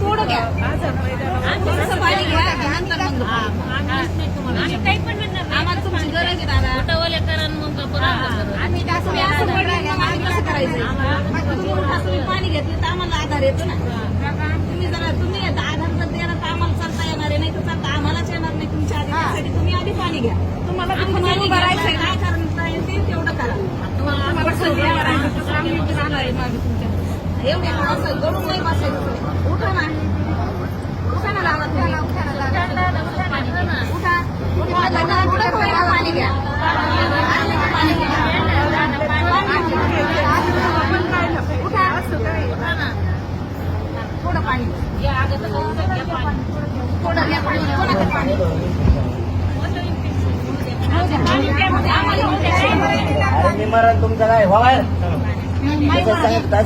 थोडं घ्या पाणी घ्या नंतर आम्हाला तुमची गरज आहे दादा आम्ही तुम्ही कसं करायचं पाणी घेतलं तर आम्हाला आधार येतो ना तुम्ही जरा तुम्ही आधार जर तर आम्हाला चालता येणार आहे नाही तर चालता आम्हालाच येणार नाही तुमच्या आधी तुम्ही आधी पाणी घ्या तुम्हाला पाणी भरायचं काय करता येते तेवढं करा तुम्हाला सगळं करायचं. आम्ही राहणार आहे मागे तुमच्या. एवढे नाही बसायचं उठा ना. उठा ना लावा उठा. उठा. पाणी घ्या पाणी घ्या. उठा. थोडं पाणी. थोडं घ्या. पाणी. पाणी आम्हाला मरण तुमचं काय व्हा 哎，我刚。